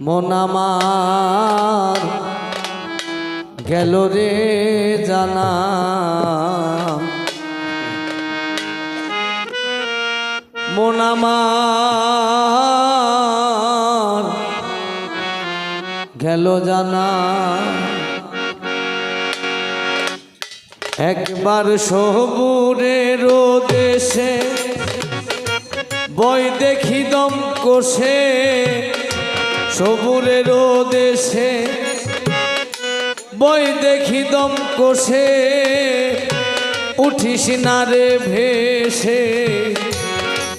মন আমার গেল রে জানা। মন আমার গেল জানা। একবার সবুরের দেশে বই দেখি দম কোষে সবুরের দেশে বই দেখি দম কোষে, উঠিস না ভেসে।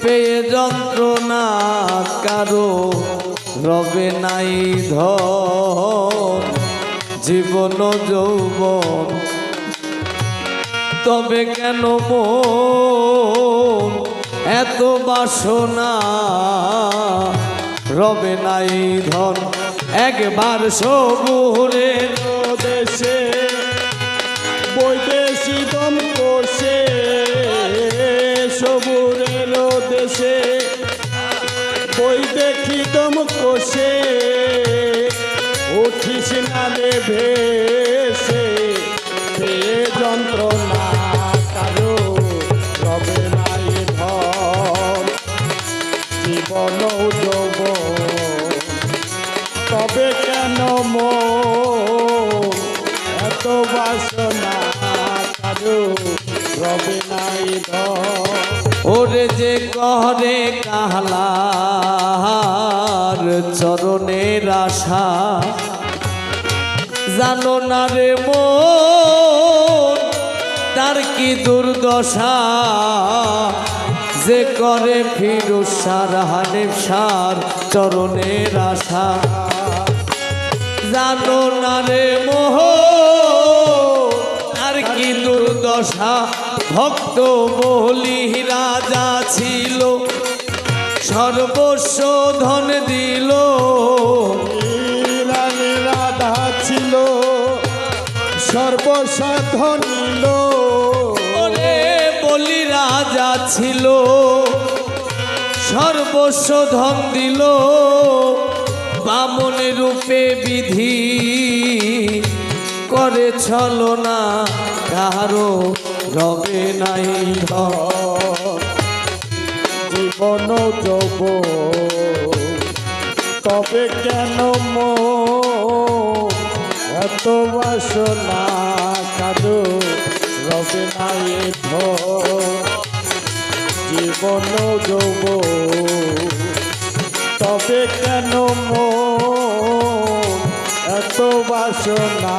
পেয়ে যন্ত্রণা কারও রবে নাই ধন, জীবন যৌবন। তবে কেন মন এত বাসনা? রবে নাই ধন। একবার সবুরের দেশে বৈদেশি দম কোষে ওরে যে কহরে কাহলার চরণের আশা, জানো না রে তার কি দুর্দশা? যে করে ফিরুস সার, হানিফ সার চরণের আশা। জানো না রে মোহ আর কি দুর্দশা? ভক্ত বলি রাজা ছিল সর্বস্ব ধন দিল। রাধা ছিল সর্বসাধন বলি রাজা ছিল সর্বস্ব ধন দিল। বামন রূপে বিধি করে ছলনা কারও রবে নাই জীবন যব তবে কেন মন? এত বাসনা কাদো, রবে নাই জীবন যব তবে কেন মন? এত বাসনা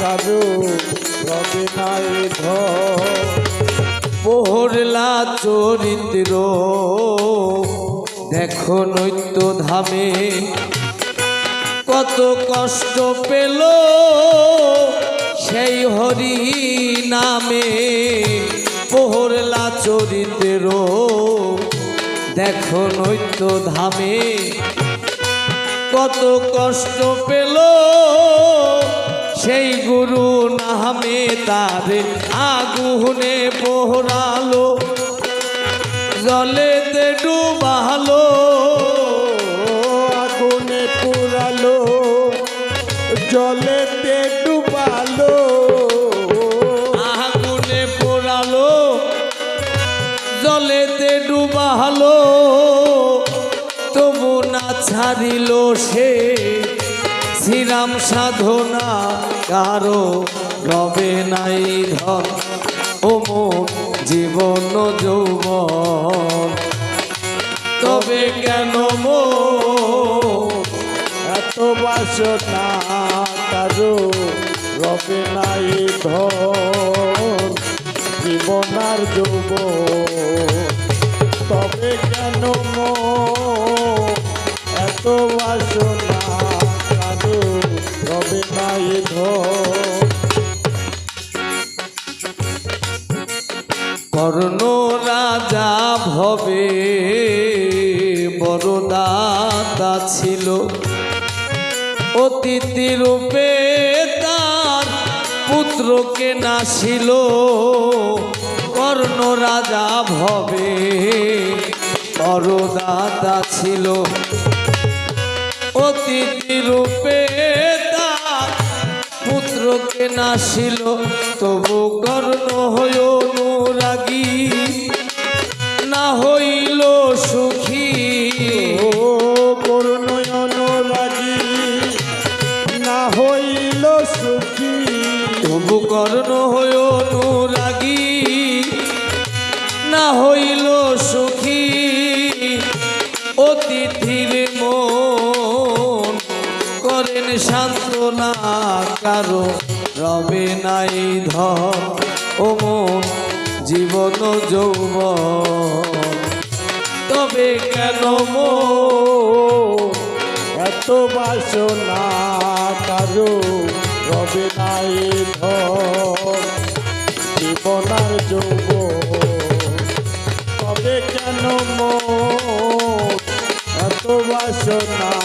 কাদো রবে চরিত্র। দেখো নৈত্য ধামে কত কষ্ট পেল সেই হরি নামে। পোহরলা চরিত্র। দেখো নৈত্য ধামে কত কষ্ট পেল সেই গুরু নামে তার আগুনে পোহরালো জলেতে ডুবালো, আগুনে পুরালো জলেতে ডুবালো, আগুনে পোড়ালো, জলেতে ডুবালো, তবু না ছাড়িল সে শ্রীরাম সাধনা, কারও রবে নাই ধন। ও জীবন যৌবন। তবে কেন মন এত বাসনা, কারও রবে নাই ধন। জীবনার যুব তবে কেন মন কর্ণ রাজা ভবে বড় দাতা ছিল। অতিথি রূপে তার পুত্রকে নাসিল কর্ণ রাজা ভবে বড় দাতা ছিল। অতিথি রূপে পুত্রকে নাসিল তবু কর্ণ হই অনুরাগী। না হইল সুখী, ও করুণয়ন রাগী না হইল সুখী, তবু কর্ণ হই অনুরাগী। না হইল সুখী, অতিথির মন করেন সান্ত্বনা কারও, রবে নাই ধন ও মন, জীবন যৌবন। তবে কেন মন এত বাসনা কারও, রবে নাই ধর জীবনার যৌব তবে কেন মোর এত বাসনা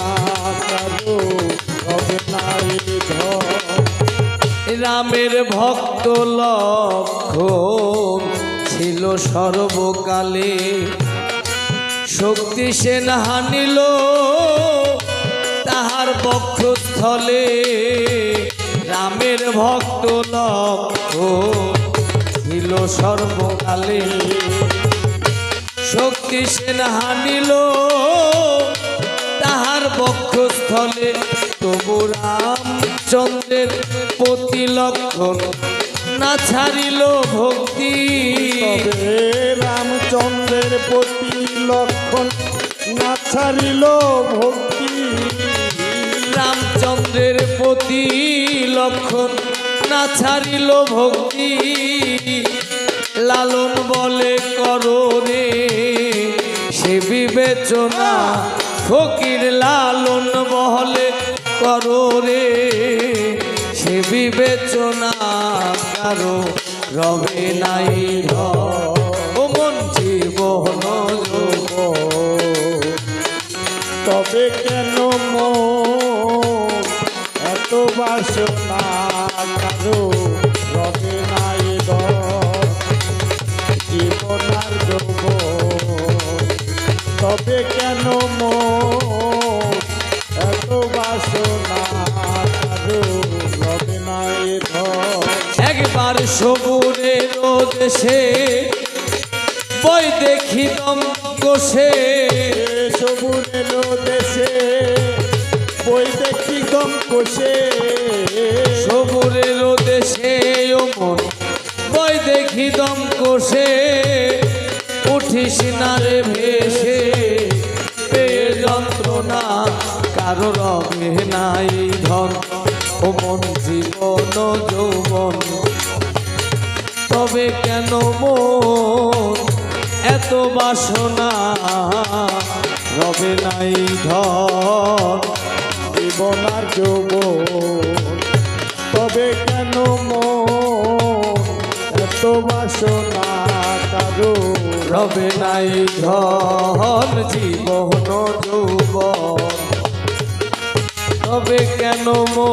রামের ভক্ত লক্ষণ ছিল সর্বকালে। শক্তি সেন হানিল তাহার বক্ষস্থলে। রামের ভক্ত লক্ষণ ছিল সর্বকালে। শক্তি সেন হানিল তাহার বক্ষস্থলে। তবু রামচন্দ্রের প্রতি লক্ষণ না ছাড়িল ভক্তি। রামচন্দ্রের প্রতি লক্ষণ না ছাড়িল ভক্তি। রামচন্দ্রের প্রতি লক্ষণ না ছাড়িল ভক্তি। লালন বলে করো রে সে বিবেচনা ফকির লালন বলে করো রে, সে বিবেচনা কারও, রবে নাই মন জীবন তবে কেন এত বাসনা কারও, রবে নাই জীবনার যোগ তবে কেন মন একবার সবুরের দেশে বই দেখি দম কোষে। সবুরের দেশে বই দেখি দম কোষে। সবুরের দেশে ওমন বই দেখি দম কোষে। উঠিস না রে ভেসে কারও রবে নাই ধন ওমন জীবন যৌবন। তবে কেন মন এত বাসনা? রবে নাই ধন জীবনার যোগ তবে কেন মন এত বাসনা? কারও রবে নাই ধন, জীবন যৌবন। তবে কেন মো